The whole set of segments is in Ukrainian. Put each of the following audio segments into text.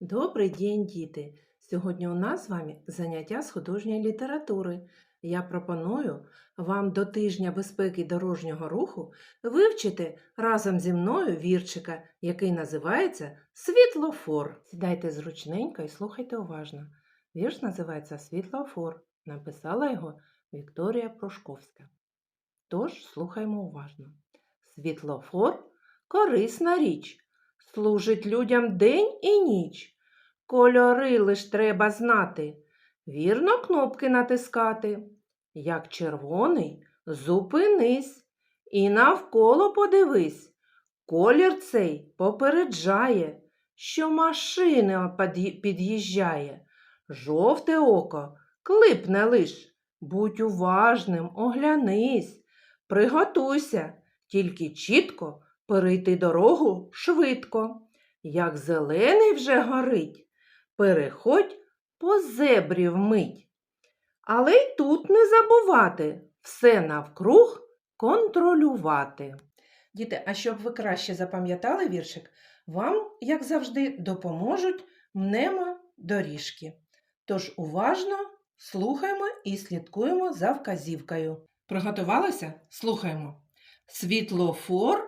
Добрий день, діти! Сьогодні у нас з вами заняття з художньої літератури. Я пропоную вам до тижня безпеки дорожнього руху вивчити разом зі мною вірчика, який називається Світлофор. Сідайте зручненько і слухайте уважно. Вірш називається Світлофор. Написала його Вікторія Прошковська. Тож слухаймо уважно. Світлофор корисна річ служить людям день і ніч. Кольори лиш треба знати, вірно кнопки натискати. Як червоний, зупинись і навколо подивись. Колір цей попереджає, що машина під'їжджає. Жовте око клипне лиш. Будь уважним, оглянись, приготуйся, тільки чітко перейти дорогу швидко. Як зелений вже горить, переходь по зебрі вмить. Але й тут не забувати все навкруг контролювати. Діти, а щоб ви краще запам'ятали віршик, вам, як завжди, допоможуть мнемодоріжки. Тож уважно слухаємо і слідкуємо за вказівкою. Приготувалися? Слухаємо. Світлофор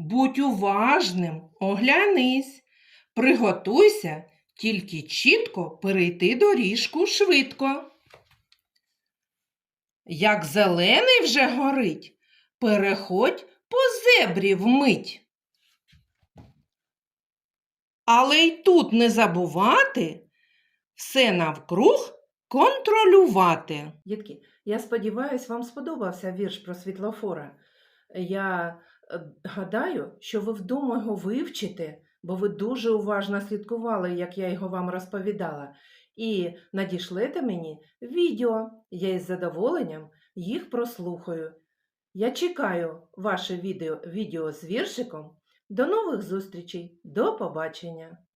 Будь уважним, оглянись, приготуйся, тільки чітко перейти доріжку швидко. Як зелений вже горить, переходь по зебрі вмить. Але й тут не забувати все навкруг контролювати. Дітки, я сподіваюся, вам сподобався вірш про світлофора. Я гадаю, що ви вдома його вивчите, бо ви дуже уважно слідкували, як я його вам розповідала, і надішлете мені відео. Я із задоволенням їх прослухаю. Я чекаю ваше відео, відео з віршиком. До нових зустрічей. До побачення!